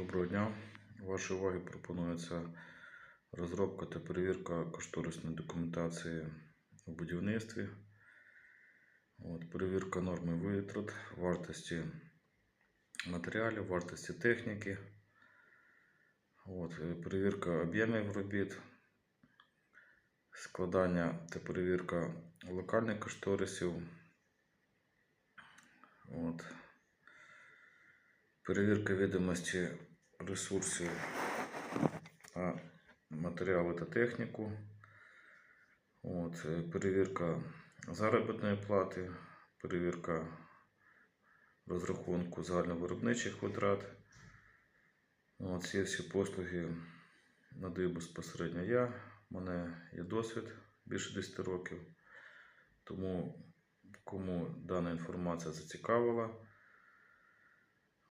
Доброго дня. Вашій увазі пропонується розробка та перевірка кошторисної документації у будівництві. От, перевірка норми витрат, вартості матеріалів, вартості техніки. От, е, перевірка об'ємів робіт, складання та перевірка локальних кошторисів. От. Перевірка відомості ресурсів та матеріали та техніку. От, е, перевірка заробітної плати, перевірка розрахунку загальновиробничих витрат. Ці всі послуги надаю безпосередньо я. У мене є досвід більше 10 років. Тому кому дана інформація зацікавила,